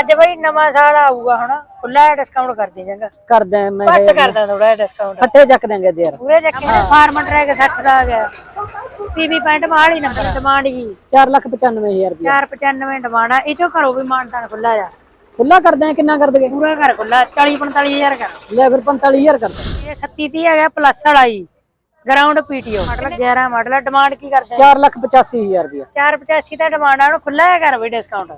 ਅੱਜ ਬਈ ਨਵਾਂ ਸਾਲ ਆਊਗਾ ਹੁਣ ਖੁੱਲਾ ਡਿਸਕਾਊਂਟ ਕਰ ਦੇ ਜਾਂਗਾ ਕਰਦੇ ਆਂ ਮੈਂ ਘੱਟ ਕਰਦਾ ਥੋੜਾ ਡਿਸਕਾਊਂਟ ਫੱਟੇ ਚੱਕ ਦੇਂਗੇ ਯਾਰ। ਪੂਰੇ ਚੱਕੇ ਫਾਰਮ ਟਰੈਕ 60 ਦਾ ਆ ਗਿਆ। ਪੀਵੀ ਪੈਂਟ ਮਾਲੀ ਨੰਬਰ ਡਿਮਾਂਡ ਜੀ 495000 ਰੁਪਏ 495 ਡਿਮਾਂਡ ਆ ਇਹ ਚੋਂ ਕਰੋ ਵੀ ਮਾਨਤਾਨ ਖੁੱਲਾ ਜਾ ਖੁੱਲਾ ਕਰਦੇ ਆਂ ਕਿੰਨਾ ਕਰ ਦਗੇ ਪੂਰਾ ਘਰ ਖੁੱਲਾ 40 45000 ਕਰ ਲੈ ਫਿਰ 45000 ਕਰਦੇ ਇਹ 37 30 ਹੈਗਾ ਪਲੱਸ ਵਾਲਾ ਜੀ ਗਰਾਊਂਡ ਪੀਟੀਓ ਮਾਡਲ 11 ਮਾਡਲ ਆ ਡਿਮਾਂਡ ਕੀ ਕਰਦੇ 485000 ਰੁਪਏ 485 ਦਾ ਡਿਮਾਂਡ ਆ ਉਹਨੂੰ ਖੁੱਲਾ ਹੈ ਕਰ ਬਈ ਡਿਸਕਾਊਂਟ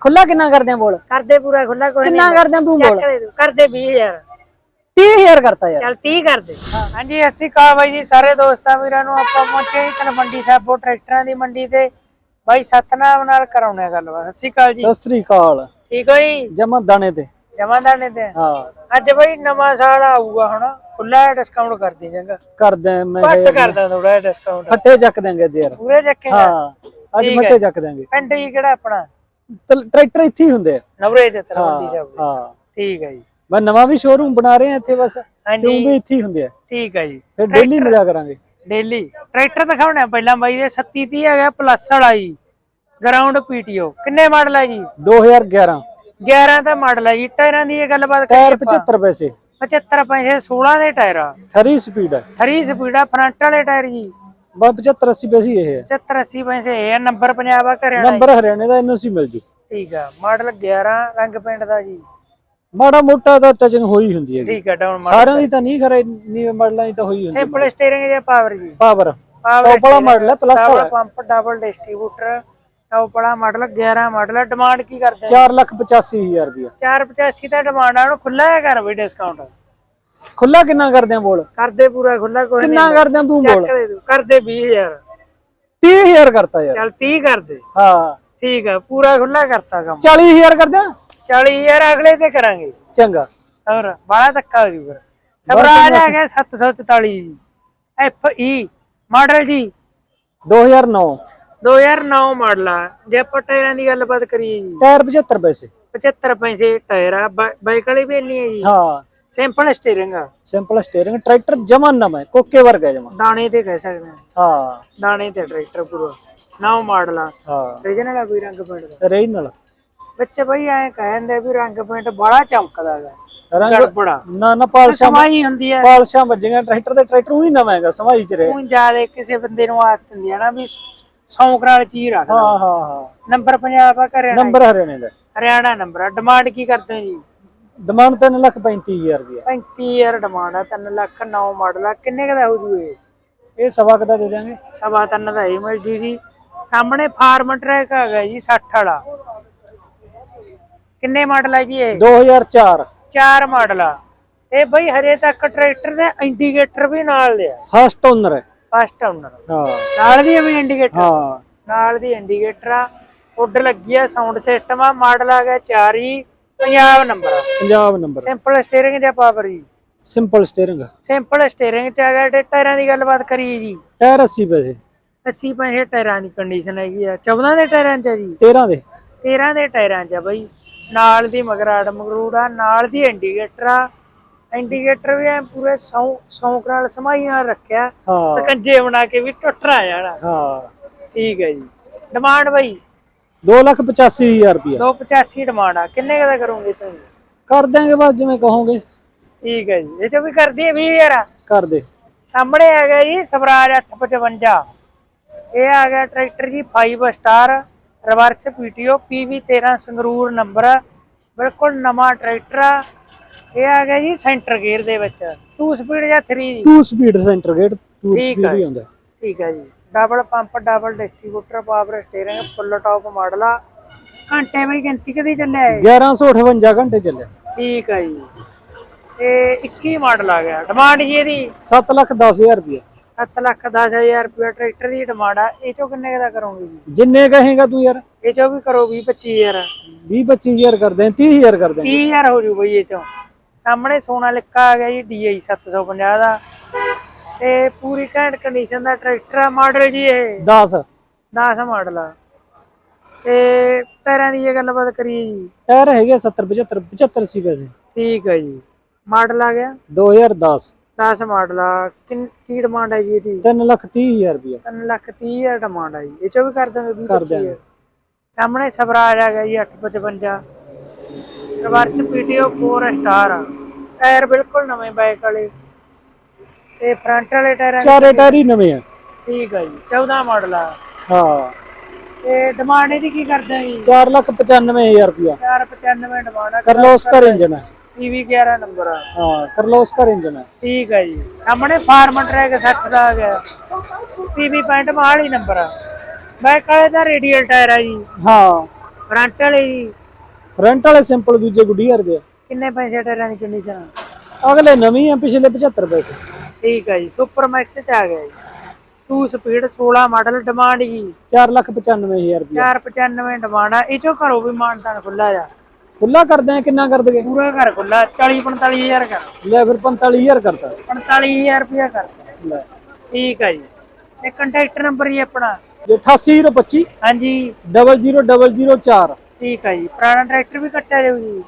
ਖੁੱਲਾ ਕਿੰਨਾ ਕਰਦੇ ਆਂ ਬੋਲ? ਕਰਦੇ ਪੂਰਾ ਖੁੱਲਾ ਕੋਈ ਕਿੰਨਾ ਕਰਦੇ ਆਂ ਤੂੰ ਬੋਲ? ਕਰਦੇ 20000 30000 ਕਰਤਾ ਯਾਰ। ਚੱਲ 30 ਕਰ ਦੇ ਹਾਂਜੀ ਅਸੀਂ ਕਾ ਬਾਈ ਜੀ ਸਾਰੇ ਦੋਸਤਾਂ ਵੀਰਾਂ ਨੂੰ ਆਪਾਂ ਪਹੁੰਚੇ ਚਲ ਮੰਡੀ ਸਾਹਿਬੋ ਟਰੈਕਟਰਾਂ ਦੀ ਮੰਡੀ ਤੇ। ਬਾਈ ਸਤਨਾਮ ਨਾਲ ਕਰਾਉਣੇ ਗੱਲਬਾਤ। ਸਤਿ ਸ਼੍ਰੀ ਅਕਾਲ ਜੀ। ਸਤਿ ਸ੍ਰੀ ਅਕਾਲ। ਠੀਕ ਹੋ ਜੀ? ਜਮਾ ਦਾਣੇ ਤੇ। ਜਮਾਦਾਰਨੇ ਤੇ। ਹਾਂ। ਅੱਜ ਬਾਈ ਨਵਾਂ ਸਾਲ ਆਊਗਾ ਹੁਣ। ਖੁੱਲਾ ਡਿਸਕਾਊਂਟ ਕਰ ਦੇ ਜਾਂਗਾ। ਕਰਦੇ ਮੈਂ ਘੱਟ ਕਰਦਾ ਥੋੜਾ ਡਿਸਕਾਊਂਟ ਫੱਟੇ ਚੱਕ ਦੇਂਗੇ ਯਾਰ। ਪੂਰੇ ਚੱਕੇ ਹਾਂ ਅੱਜ ਮੱਟੇ ਚੱਕ ਦੇਂਗੇ ਪਿੰਡ ਜੀ ਕਿਹੜਾ ਆਪਣਾ? ਟਰੈਕਟਰ ਇੱਥੇ ਹੀ ਹੁੰਦੇ ਆ। ਨਵਰੇ ਚ ਤਰਵੰਦੀ ਸਾਹਿਬ ਹਾਂ। ਠੀਕ ਹੈ ਜੀ। ਮੈਂ ਨਵਾਂ ਵੀ ਸ਼ੋਰੂਮ ਬਣਾ ਰਹੇ ਆ ਇੱਥੇ ਬਸ ਹਾਂਜੀ। ਵੀ ਇੱਥੇ ਹੀ ਹੁੰਦੇ ਆ। ਠੀਕ ਹੈ ਜੀ। ਫਿਰ ਡੇਲੀ ਮਿਲਿਆ ਕਰਾਂਗੇ। ਡੇਲੀ ਟਰੈਕਟਰ ਦਿਖਾਉਣਾ ਪਹਿਲਾਂ ਬਾਈ ਦੇ 37 30 ਹੈਗਾ ਪਲੱਸ ਵਾਲਾ ਜੀ। ਗਰਾਊਂਡ ਪੀਟੀਓ ਕਿੰਨੇ ਮਾਡਲ ਹੈ ਜੀ? 2011 11 ਦਾ ਮਾਡਲ ਹੈ ਜੀ। ਟਾਇਰਾਂ ਦੀ ਇਹ ਗੱਲਬਾਤ ਟਾਇਰ ਕਰੀਏ 75 ਪੈਸੇ। 75 ਪੈਸੇ 16 ਦੇ ਟਾਇਰ ਆ। 3 ਸਪੀਡ ਹੈ 3 ਸਪੀਡ ਆ ਫਰੰਟ ਵਾਲੇ ਟਾਇਰ ਜੀ। ਬਸ 75 80 ਪੈਸੇ ਇਹ ਹੈ। 75 80 ਪੈਸੇ ਇਹ ਨੰਬਰ ਪੰਜਾਬ ਆ ਜੀ। ਨੰਬਰ ਹਰਿਆਣੇ ਦਾ ਐਨਓਸੀ ਮਿਲ ਜੂ। ਠੀਕ ਆ ਮਾਡਲ 11 ਰੰਗ ਪਿੰਡ ਦਾ ਜੀ। ਮਾੜਾ ਮੋਟਾ ਤਾਂ ਟਚਿੰਗ ਹੋਈ ਹੁੰਦੀ ਹੈ ਠੀਕ ਆ ਡਾਊਨ ਮਾਡਲ ਸਾਰਿਆਂ ਦੀ ਤਾਂ। ਨਹੀਂ ਖਰੇ ਨੀ ਮਾਡਲਾਂ ਦੀ ਤਾਂ ਹੋਈ ਹੁੰਦੀ। ਸਿੰਪਲ ਸਟੀਅਰਿੰਗ ਜਾਂ ਪਾਵਰ ਜੀ? ਪਾਵਰ ਟੌਪ ਵਾਲਾ ਮਾਡਲ ਹੈ ਪਲੱਸ ਵਾਲਾ। ਪੰਪ ਡਬਲ ਡਿਸਟ੍ਰੀਬਿਊਟਰ ਟੌਪ ਵਾਲਾ ਮਾਡਲ 11 ਮਾਡਲ ਡਿਮਾਂਡ ਕੀ ਕਰਦੇ 485000 ਰੁਪਏ 485 ਦਾ ਡਿਮਾਂਡ ਆ ਉਹਨੂੰ ਖੁੱਲਾ ਹੈ ਕਰ ਵੀ ਡਿਸਕਾਊਂਟ ਖੁੱਲਾ ਕਿੰਨਾ ਕਰਦੇ ਆ ਬੋਲ? ਕਰਦੇ ਪੂਰਾ ਖੁੱਲਾ ਕੋਈ ਕਿੰਨਾ ਕਰਦੇ ਆ ਤੂੰ ਬੋਲ? ਕਰਦੇ 20000 30000 ਕਰਤਾ ਯਾਰ। ਚੱਲ 30 ਕਰਦੇ। ਹਾਂ। ਠੀਕ ਆ ਪੂਰਾ ਖੁੱਲਾ ਕਰਤਾ ਕੰਮ। 40000 ਕਰਦੇ ਆ? 40000 ਅਗਲੇ ਤੇ ਕਰਾਂਗੇ। ਚੰਗਾ। ਹੋਰ ਬਾਲਾ ਧੱਕਾ ਹੋ ਜੂ ਫਿਰ ਸਵਰਾਜ ਆ ਗਿਆ 744 ਜੀ। ਐਫ ਈ ਮਾਡਲ ਜੀ। 2009 2009 ਮਾਡਲ ਆ। ਜੇ ਆਪਾਂ ਟਾਇਰਾਂ ਦੀ ਗੱਲਬਾਤ ਕਰੀਏ ਜੀ। ਟਾਇਰ 75 ਪੈਸੇ। 75 ਪੈਸੇ ਟਾਇਰ ਆ ਬਾਈਕ ਵਾਲੀ ਵੀ ਇੰਨੀ ਹੈ ਜੀ। ਹਾਂ। ਸਿੰਪਲ ਸਟੀਅਰਿੰਗ ਆ। ਸਿੰਪਲ ਸਟੀਅਰਿੰਗ ਟਰੈਕਟਰ ਜਮਾ ਨਵਾਂ ਹੈ ਕੋਕੇ ਵਰਗਾ ਜਮਾ। ਦਾਣੇ ਤੇ ਕਹਿ ਸਕਦੇ ਹਾਂ। ਹਾਂ। ਦਾਣੇ ਤੇ ਟਰੈਕਟਰ ਪੂਰਾ। ਨੌ ਮਾਡਲ ਆ। ਹਾਂ। ਰੀਜਨਲ ਆ ਕੋਈ ਰੰਗ ਪਿੰਡ ਦਾ? ਨਾਲ ਬੱਚੇ ਬਈ ਐ ਕਹਿੰਦੇ ਵੀ ਰੰਗ ਪਿੰਡ ਬੜਾ ਚਮਕਦਾ ਹੈਗਾ ਰੰਗ ਗੜਬੜਾ। ਨਾ ਨਾ ਪਾਲਸ਼ਾਂ ਸਮਾਈ ਹੁੰਦੀ ਹੈ ਪਾਲਸ਼ਾਂ ਵੱਜੀਆਂ ਟਰੈਕਟਰ ਦੇ ਟਰੈਕਟਰ ਉਹੀ ਨਵਾਂ ਹੈਗਾ ਸਮਾਈ ਚ ਰਹੇ। ਹੁਣ ਜ਼ਿਆਦਾ ਕਿਸੇ ਬੰਦੇ ਨੂੰ ਆਦਤ ਹੁੰਦੀ ਹੈ ਨਾ ਵੀ ਸੌਂਕ ਨਾਲ ਚੀਜ਼ ਰੱਖਦਾ। ਹਾਂ ਹਾਂ ਹਾਂ। ਨੰਬਰ ਪੰਜਾਬ ਆ ਘਰੇ ਨੰਬਰ ਹਰਿਆਣੇ ਦਾ। ਹਰਿਆਣਾ ਨੰਬਰ ਆ। ਡਿਮਾਂਡ ਕੀ ਕਰਦੇ ਹੋ ਜੀ? ਡਿਮਾਂਡ 3 ਲੱਖ 35000 ਰੁਪਏ 35000 ਡਿਮਾਂਡ ਆ 3 ਲੱਖ 9 ਮਾਡਲ ਆ। ਕਿੰਨੇ ਕੁ ਦਾ ਹੋ ਜੂ ਇਹ ਇਹ ਸਵਾ ਕੁ ਦਾ ਦਿਆਂਗੇ। ਸਵਾ ਤਿੰਨ ਦਾ ਹੀ ਮਿਲ ਜੂ ਜੀ। ਸਾਹਮਣੇ ਫਾਰਮ ਟਰੈਕ ਆ ਗਿਆ ਜੀ 60 ਵਾਲਾ। ਕਿੰਨੇ ਮਾਡਲ ਆ ਜੀ ਇਹ? 2004 ਚਾਰ। ਮਾਡਲ ਆ। ਤੇ ਬਈ ਹਰੇ ਤੱਕ ਟਰੈਕਟਰ ਦੇ ਇੰਡੀਕੇਟਰ ਵੀ ਨਾਲ ਲਿਆ। ਫਸਟ ਓਨਰ ਹੈ। ਫਸਟ ਓਨਰ ਹਾਂ। ਨਾਲ ਦੀ ਵੀ ਇੰਡੀਕੇਟਰ ਹਾਂ। ਨਾਲ ਦੀ ਇੰਡੀਕੇਟਰ ਆ। ਉੱਡ ਲੱਗੀ ਆ ਸਾਊਂਡ ਸਿਸਟਮ ਆ। ਮਾਡਲ ਆ ਗਿਆ 4 ਹੀ। Punjab number Punjab number simple steering ਜਾਂ ਪਾਵਰ ਜੀ ਸਿੰਪਲ ਸਟੀਅਰਿੰਗ ਸਿੰਪਲ ਸਟੀਅਰਿੰਗ ਚ ਤੇ ਟਾਇਰਾਂ ਦੀ ਗੱਲਬਾਤ ਕਰੀਏ ਜੀ। ਟਾਇਰ 80 ਪੈਸੇ 80 ਪੈਸੇ ਟਾਇਰਾਂ ਦੀ ਕੰਡੀਸ਼ਨ ਹੈਗੀ ਆ। 14 ਦੇ ਟਾਇਰਾਂ ਚ ਜੀ। 13 ਦੇ। 13 ਦੇ ਟਾਇਰਾਂ ਚ ਬਈ। ਨਾਲ ਦੀ ਮਗਰਾੜ ਮਗਰੂੜ ਆ ਨਾਲ ਦੀ ਇੰਡੀਕੇਟਰ ਆ। ਇੰਡੀਕੇਟਰ ਵੀ ਐ ਪੂਰੇ ਸੌ ਸੌਂਕ ਨਾਲ ਸਮਾਈ ਨਾਲ ਰੱਖਿਆ। ਸਕੰਜੇ ਬਣਾ ਕੇ ਵੀ ਟੁੱਟ ਨਾ ਜਾਣਾ। ਹਾਂ। ਠੀਕ ਹੈ ਜੀ। ਡਿਮਾਂਡ ਬਈ। 285000 ਰੁਪਏ 285 ਡਿਮਾਂਡ ਆ। ਕਿੰਨੇ ਕੁ ਦਾ ਕਰੋਗੇ ਤੁਸੀਂ ਕਰ ਦਿਆਂਗੇ ਬਸ ਜਿਵੇਂ ਕਹੋਗੇ। ਠੀਕ ਹੈ ਜੀ। ਇਹ ਚੋਂ ਵੀ ਕਰਦੀ ਹੈ 20000 ਕਰ ਦੇ। ਸਾਹਮਣੇ ਆ ਗਿਆ ਜੀ ਸਵਰਾਜ 855 ਇਹ ਆ ਗਿਆ ਟਰੈਕਟਰ ਜੀ 5 star reverse PTO PV 13 Sangrur number. ਬਿਲਕੁਲ ਨਵਾਂ ਟਰੈਕਟਰ ਆ। ਇਹ ਆ ਗਿਆ ਜੀ ਸੈਂਟਰ ਗੇਅਰ ਦੇ ਵਿੱਚ। 2 ਸਪੀਡ ਜਾਂ 3 ਜੀ 2 ਸਪੀਡ ਸੈਂਟਰ ਗੇਟ 2 ਠੀਕ ਸਪੀਡ। ਹੀ ਹੁੰਦਾ ਠੀਕ ਹੈ ਜੀ। Double pump double distributor power steering full top model ਆ। ਘੰਟੇ ਬਈ ਗਿਣਤੀ ਕਦੀ ਚੱਲਿਆ ਇਹ? 1158 ਘੰਟੇ ਚੱਲਿਆ ਠੀਕ ਹੈ ਜੀ। ਤੇ 21 ਮਾਡਲ ਆ ਗਿਆ। ਡਿਮਾਂਡ ਜੀ ਇਹਦੀ? 7 ਲੱਖ 10000 ਰੁਪਏ 7 ਲੱਖ 10000 ਰੁਪਏ ਟਰੈਕਟਰ ਦੀ ਡਿਮਾਂਡ ਆ। ਇਹ ਚੋਂ ਕਿੰਨੇ ਦਾ ਕਰੋਗੇ ਜੀ? ਜਿੰਨੇ ਕਹੇਗਾ ਤੂੰ ਯਾਰ। ਇਹ ਚੋਂ ਵੀ ਕਰੋ 20 25000 20 25000 ਕਰ ਦੇ 30000 ਕਰ ਦੇ 30000 ਹੋ ਜੂ ਬਈ ਇਹ ਚੋਂ। ਸਾਹਮਣੇ ਸੋਨਾ ਲਿਖਾ ਆ ਗਿਆ ਜੀ DI 750 ਦਾ। ਤੇ ਪੂਰੀ ਘੈਂਟ ਕੰਡੀਸ਼ਨ ਦਾ ਟਰੈਕਟਰ ਆ ਮਾਡਲ ਜੀ ਇਹ। 10 10 ਮਾਡਲ ਆ। ਤੇ ਪੈਰਾਂ ਦੀ ਇਹ ਗੱਲਬਾਤ ਕਰੀਏ ਜੀ। ਟਾਇਰ ਹੈਗੇ 70 75 75 80 ਪੈਸੇ ਠੀਕ ਹੈ ਜੀ। ਮਾਡਲ ਆ ਗਿਆ? 2010 10 ਮਾਡਲ ਆ। ਕਿੰਨ ਕੀ ਡਿਮਾਂਡ ਹੈ ਜੀ ਇਹਦੀ? 3 ਲੱਖ 30000 ਰੁਪਏ 3 ਲੱਖ 30 ਹਜ਼ਾਰ ਡਿਮਾਂਡ ਆ ਜੀ। ਇਹ ਚੋਂ ਵੀ ਕਰ ਦਾਂਗੇ 20 ਕਰ 25 ਹਜ਼ਾਰ। ਸਾਹਮਣੇ ਸਵਰਾਜ ਆ ਗਿਆ ਜੀ 855 ਰਿਵਰਸ ਪੀਟੀਓ 4 ਸਟਾਰ ਟਾਇਰ ਬਿਲਕੁਲ ਨਵੇਂ ਬਾਈਕ ਵਾਲੇ। ਤੇ ਫਰੰਟ ਵਾਲੇ ਟਾਇਰਾਂ ਦੀ- ਚਾਰੇ ਟਾਇਰ ਹੀ ਨਵੇਂ ਆ। ਠੀਕ ਹੈ ਜੀ 14 ਮਾਡਲ ਆ। ਹਾਂ। ਤੇ ਡਿਮਾਂਡ ਇਹਦੀ ਕੀ ਕਰਦੇ ਆ ਜੀ? 495000 ਰੁਪਿਆ 495 ਡਿਮਾਂਡ ਆ ਕਰਲੋਸਕਰ ਇੰਜਨ ਹੈ ਪੀਵੀ 11 ਨੰਬਰ ਆ। ਹਾਂ ਕਰਲੋਸਕਰ ਇੰਜਨ ਹੈ ਠੀਕ ਹੈ ਜੀ। ਸਾਹਮਣੇ ਫਾਰਮ ਟਰੈਕ 60 ਦਾ ਆ ਗਿਆ ਪੀਵੀ ਪੈਂਟ ਮਾਲ ਹੀ ਨੰਬਰ ਆ। ਬਾਈਕ ਵਾਲੇ ਦਾ ਰੇਡੀਅਲ ਟਾਇਰ ਆ ਜੀ। ਹਾਂ। ਫਰੰਟ ਵਾਲੇ ਜੀ। ਫਰੰਟ ਵਾਲੇ ਸਿੰਪਲ ਦੂਜੇ ਗੁੱਡੀਅਰ ਦੇ ਆ। ਕਿੰਨੇ ਪੈਸੇ ਟਾਇਰਾਂ ਦੀ ਕੰਡੀਸ਼ਨ ਅਗਲੇ ਨਵੀਂ ਆ ਪਿਛਲੇ 75 ਪੈਸੇ। ਠੀਕ ਹੈ ਜੀ ਸੁਪਰ ਮੈਕਸ ਚ ਆ ਗਿਆ ਜੀ। 2 ਸਪੀਡ 16 ਮਾਡਲ ਡਿਮਾਂਡ ਜੀ। 495000 ਰੁਪਿਆ 495 ਡਿਮਾਂਡ ਆ ਇਹ ਚੋਂ ਘਰੋਂ ਵੀ ਮਾਨਤਾਨ ਖੁੱਲਾ ਜਾ ਖੁੱਲਾ ਕਰਦੇ ਆ ਕਿੰਨਾ ਕਰ ਦਗੇ? ਪੂਰਾ ਘਰ ਖੁੱਲਾ 40 45000 ਕਰ ਲੈ ਫਿਰ 45000 ਕਰਤਾ। 45000 ਰੁਪਇਆ ਕਰਤਾ ਲੈ। ਠੀਕ ਹੈ ਜੀ। ਤੇ ਕੰਟੈਕਟ ਨੰਬਰ ਜੀ ਆਪਣਾ। ਜੇ 88025 ਹਾਂਜੀ। 00004 ਠੀਕ ਹੈ ਜੀ। ਪੁਰਾਣਾ ਟਰੈਕਟਰ ਵੀ ਕੱਟਿਆ ਜਾਊ ਜੀ।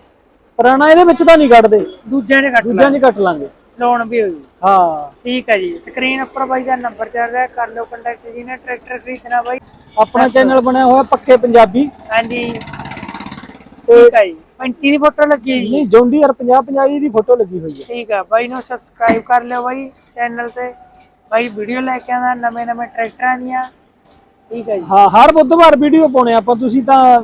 ਪੁਰਾਣਾ ਇਹਦੇ ਵਿੱਚ ਤਾਂ ਨਹੀਂ ਕੱਢਦੇ ਦੂਜਿਆਂ ਨੇ ਕੱਟ ਦੂਜਿਆਂ 'ਚ ਕੱਟ ਲਾਂਗੇ। ਲੋਨ ਵੀ ਹੋਈ। ਹਾਂ। ਠੀਕ ਹੈ ਜੀ। ਸਕਰੀਨ ਉੱਪਰ ਬਾਈ ਦਾ ਨੰਬਰ ਚੱਲ ਰਿਹਾ। ਕਰ ਲਓ ਕੰਟੈਕਟ ਜੀ ਨੇ। ਟਰੈਕਟਰ ਖਰੀਦਣਾ ਬਾਈ। ਆਪਣਾ ਚੈਨਲ ਬਣਿਆ ਹੋਇਆ ਪੱਕੇ ਪੰਜਾਬੀ। ਹਾਂਜੀ। ਠੀਕ ਹੈ ਜੀ। 35 ਦੀ ਫੋਟੋ ਲੱਗੀ ਹੈ ਜੀ। ਨਹੀਂ ਜੌਂਡੀਅਰ 50 50 ਦੀ ਫੋਟੋ ਲੱਗੀ ਹੋਈ ਹੈ। ਠੀਕ ਆ ਬਾਈ ਨੂੰ ਸਬਸਕ੍ਰਾਈਬ ਕਰ ਲਿਓ ਬਾਈ ਚੈਨਲ ਤੇ। ਬਾਈ ਵੀਡੀਓ ਲੈ ਕੇ ਆਉਂਦਾ ਨਵੇਂ ਨਵੇਂ ਟਰੈਕਟਰਾਂ ਦੀਆਂ। ਠੀਕ ਹੈ ਜੀ। ਹਾਂ ਹਰ ਬੁੱਧਵਾਰ ਵੀਡੀਓ ਪਾਉਣੇ ਆਪਾਂ। ਤੁਸੀਂ ਤਾਂ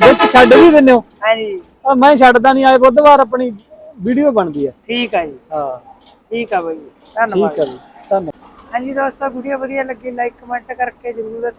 ਵਿੱਚ ਛੱਡ ਵੀ ਦਿੰਦੇ ਹੋ। ਹਾਂਜੀ। ਮੈਂ ਛੱਡਦਾ ਨਹੀਂ ਆਏ ਬੁੱਧਵਾਰ ਆਪਣੀ ਵੀਡੀਓ ਬਣਦੀ ਹੈ। ਠੀਕ ਆ ਜੀ। ਹਾਂ। ਠੀਕ ਆ ਬਾਈ ਧੰਨਵਾਦ। ਠੀਕ ਹੈ ਜੀ। ਧੰਨਵਾਦ। ਹਾਂਜੀ ਦੋਸਤੋ ਵੀਡੀਓ ਵਧੀਆ ਲੱਗੀ ਲਾਈਕ ਕਮੈਂਟ ਕਰਕੇ ਜਰੂਰ